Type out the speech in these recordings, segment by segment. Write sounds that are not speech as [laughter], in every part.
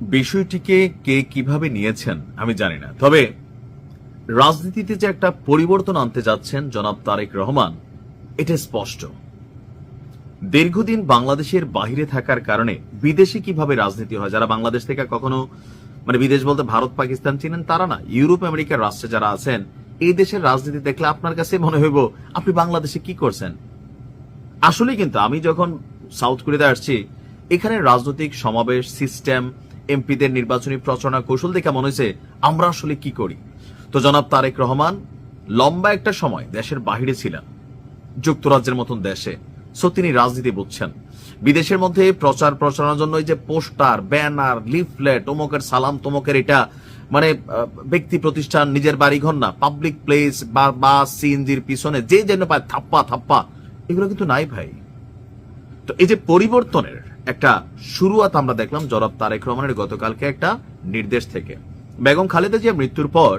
বিষয়টিকে কে কীভাবে নিয়েছেন, আমি জানি না। তবে রাজনীতিতে যে একটা পরিবর্তন আনতে যাচ্ছেন জনাব তারেক রহমান, এটা স্পষ্ট। দীর্ঘদিন বাংলাদেশের বাহিরে থাকার কারণে বিদেশে কীভাবে রাজনীতি হয়, যারা বাংলাদেশ থেকে কখনো মানে বিদেশ বলতে ভারত, পাকিস্তান চিনেন তারা না, ইউরোপ, আমেরিকার রাষ্ট্রে যারা আছেন, এই দেশের রাজনীতি দেখলে আপনার কাছে মনে হইব, আপনি বাংলাদেশে কি করছেন? আসলে কিন্তু আমি যখন সাউথ কোরিয়াতে আসছি, এখানে রাজনৈতিক সমাবেশ, সিস্টেম এমপিদের নির্বাচনী প্রচারণা কৌশল দেখে মনে হয়েছে, আমরা আসলে কি করি? তো জনাব তারেক রহমান, লম্বা একটা সময় দেশের বাহিরে ছিলেন, যুক্তরাজ্যের মতন দেশে। সো তিনি রাজনীতি বুঝছেন। বিদেশের মধ্যে প্রচার প্রচারণার জন্য যে পোস্টার, ব্যানার, লিফলেট, অমুকের সালাম, তমকের এটা মানে ব্যক্তি প্রতিষ্ঠান, নিজের বাড়ি ঘর না পাবলিক প্লেস বা বাস সিএনজির পিছনে, যে যেন পায়, থাপ্পা থাপ্পা, এগুলো কিন্তু নাই ভাই। তো এই যে পরিবর্তনের একটা শুরুয়াত আমরা দেখলাম জনাব তারেক রহমানের গতকালকে একটা নির্দেশ থেকে। বেগম খালেদা জিয়া মৃত্যুর পর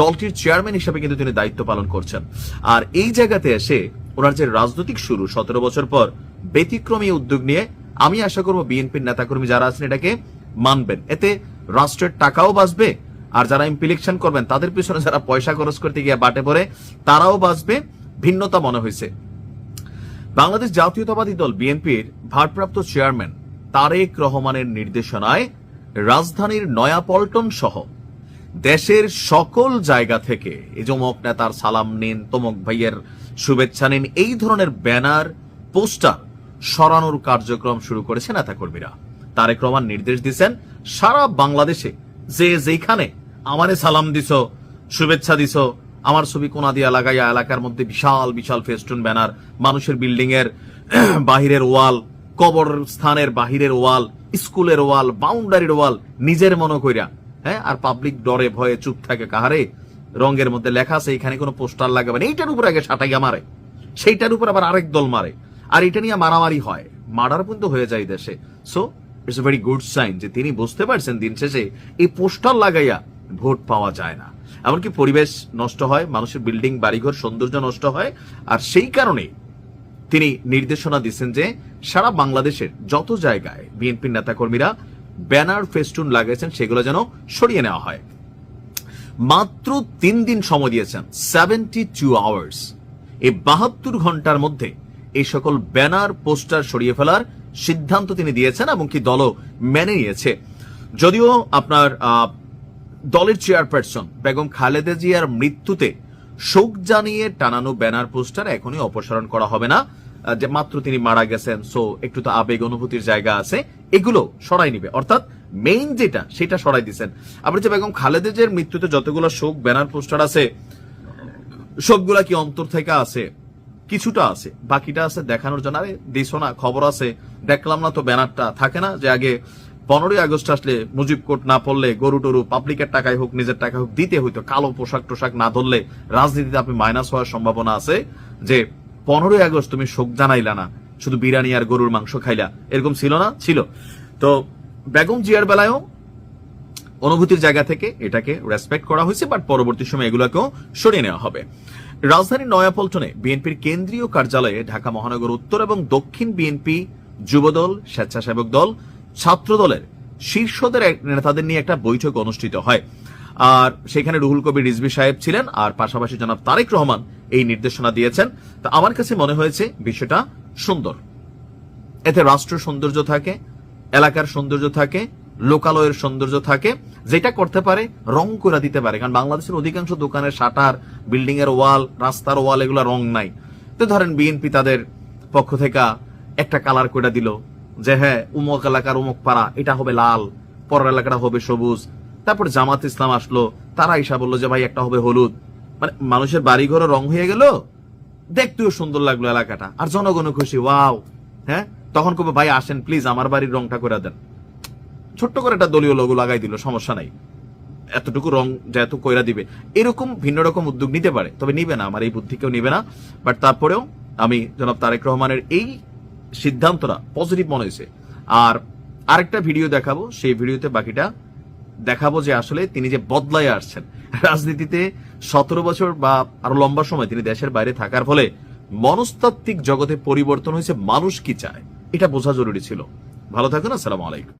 দলটির চেয়ারম্যান হিসেবে কিন্তু তিনি দায়িত্ব পালন করছেন। আর এই জায়গাতে এসে ওনার যে রাজনৈতিক শুরু, সতেরো বছর পর ব্যতিক্রমী উদ্যোগ নিয়ে আমি আশা করব বিএনপির নেতাকর্মী যারা আছেন এটাকে মানবেন। এতে রাষ্ট্রের টাকাও বাঁচবে আর যারা এমপি ইলেকশন করবেন, তাদের পিছনে যারা পয়সা খরচ করতে গিয়ে বাটে পড়ে, তারাও বাঁচবে। ভিন্নতা মনে হয়েছে। বাংলাদেশ জাতীয়তাবাদী দল বিএনপির ভারপ্রাপ্ত চেয়ারম্যান তারেক রহমানের নির্দেশনায় রাজধানীর নয়াপল্টন সহ দেশের সকল জায়গা থেকে এই যমক নেতার সালাম নিন, তমক ভাইয়ের শুভেচ্ছা নিন। এই ধরনের ব্যানার, পোস্টার সরানোর কার্যক্রম শুরু করেছে নেতাকর্মীরা। তারেক রহমান নির্দেশ দিয়েছেন, সারা বাংলাদেশে যে যেখানে আমারে সালাম দিছ, শুভেচ্ছা দিছ আমার ছবি কোনা দিয়া লাগাইয়া এলাকার মধ্যে বিশাল বিশাল ফেস্টুন ব্যানার, মানুষের বিল্ডিং এর [clears throat] বাহিরের ওয়াল কবর স্থানের বাহিরের ওয়াল, স্কুলের ওয়াল, বাউন্ডারির ওয়াল, নিজের মনে কইরা হ্যাঁ? আর পাবলিক ডরে, ভয়ে চুপ থাকে কাহারে? রঙের মধ্যে লেখা আছে, এখানে কোনো পোস্টার লাগাবে না। এইটার উপর আগে সাটাইয়া মারে। সেইটার উপর আবার আরেক দল মারে। আর এটা নিয়ে মারামারি হয়। মার্ডার পর্যন্ত হয়ে যায় দেশে। So it's a very good sign যে তিনি বুঝতে পারছেন দিন শেষে, এই পোস্টার লাগাইয়া ভোট পাওয়া যায় না। এমনকি পরিবেশ নষ্ট হয়, মানুষের বিল্ডিং বাড়িঘর, সৌন্দর্য নষ্ট হয়। আর সেই কারণে তিনি নির্দেশনা দিচ্ছেন যে সারা বাংলাদেশের যত জায়গায় বিএনপির নেতাকর্মীরা ব্যানার, ফেস্টুন লাগিয়েছেন, সেগুলো যেন সরিয়ে নেওয়া হয়। মাত্র তিন দিন সময় দিয়েছেন সেভেন্টি টু আওয়ার্স এই বাহাত্তর ঘণ্টার মধ্যে এই সকল ব্যানার, পোস্টার সরিয়ে ফেলার সিদ্ধান্ত তিনি দিয়েছেন এবং কি দলও মেনে নিয়েছে। যদিও আপনার দলের চেয়ারপারসন বেগম খালেদা জিয়ার মৃত্যুতে শোক জানিয়ে টানানো ব্যানার পোস্টার এখনই অপসারণ করা হবে না। যে মাত্র তিনি মারা গেছেন সো একটু তো আবেগ অনুভূতির জায়গা আছে। এগুলো সরাই নিবে। অর্থাৎ মেইন যেটা, সেটা সরাই দিচ্ছেন আবার যে বেগম খালেদা জিয়ার মৃত্যুতে যতগুলো শোক ব্যানার পোস্টার আছে, সবগুলা কি অন্তর থেকে আছে? কিছুটা আছে। বাকিটা আছে দেখানোর জন্য। আরে দিছো না, খবর আছে। দেখলাম না তো ব্যানারটা। থাকে না যে আগে পনেরোই আগস্ট আসলে মুজিব কোর্ট না পড়লে গরু টরু পাবলিকের টাকায় হোক, নিজের টাকায় হোক, দিতে হইতো। কালো পোশাক টোশাক না ধরলে রাজনীতিতে আপনি মাইনাস হওয়ার সম্ভাবনা আছে যে পনেরোই আগস্ট তুমি শোক জানাইলা না, শুধু বিরিয়ানি আর গরুর মাংস খাইলা। এরকম ছিল না? ছিল। তো বেগম জিয়ার বেলায়ও অনুভূতির জায়গা থেকে এটাকে রেসপেক্ট করা হয়েছে বাট পরবর্তী সময় এগুলোকেও সরিয়ে নেওয়া হবে। রাজধানীর নয়াপল্টনে বিএনপির কেন্দ্রীয় কার্যালয়ে ঢাকা মহানগর উত্তর এবং দক্ষিণ বিএনপি যুবদল, স্বেচ্ছাসেবক দল ছাত্র দলের শীর্ষদের নেতাদের নিয়ে একটা বৈঠক অনুষ্ঠিত হয়। আর সেখানে রুহুল কবির রিজভি সাহেব ছিলেন, আর পাশাপাশি জনাব তারেক রহমান এই নির্দেশনা দিয়েছেন। তা আমার কাছে মনে হয়েছে বিষয়টা সুন্দর। এতে রাষ্ট্র সৌন্দর্য থাকে, এলাকার সৌন্দর্য থাকে, লোকালয়ের সৌন্দর্য থাকে। যেটা করতে পারে, রং করে দিতে পারে। কারণ বাংলাদেশের অধিকাংশ দোকানের শাটার বিল্ডিং এর ওয়াল, রাস্তার ওয়াল এগুলো রং নাই। তো ধরেন বিএনপি তাদের পক্ষ থেকে একটা কালার করে দিল যে হ্যাঁ উমক এলাকার উমক পাড়া, এটা হবে লাল, পরের এলাকাটা হবে সবুজ। তারপর জামাত ইসলাম আসলো, তারা ইসা বলল যে, ভাই, একটা হবে হলুদ। মানে মানুষের বাড়িঘরও রং হয়ে গেল, দেখতেও সুন্দর লাগল এলাকাটা, আর জনগণও খুশি, ওয়াও। হ্যাঁ? তখন কবে ভাই, আসেন, প্লিজ, আমার বাড়ির রংটা করে দেন। ছোট্ট করে একটা দলীয় লোগো লাগাই দিল, সমস্যা নাই। এতটুকু রং যেহেতু কইরা দিবে, এরকম ভিন্ন রকম উদ্যোগ নিতে পারে, তবে নিবে না, আমার এই বুদ্ধি কেউ নিবে না। বাট তারপরেও আমি জনাব তারেক রহমানের এই সিদ্ধান্তটা পজিটিভ মনে হয়েছে। আর আরেকটা ভিডিও দেখাবো, সেই ভিডিওতে বাকিটা দেখাবো যে আসলে তিনি যে বদলায় আসছেন। রাজনীতিতে সতেরো বছর বা আরও লম্বা সময় তিনি দেশের বাইরে থাকার ফলে মনস্তাত্ত্বিক জগতে পরিবর্তন হয়েছে, মানুষ কি চায়? এটা বোঝা জরুরি ছিল। ভালো থাকুন, আসসালামু আলাইকুম।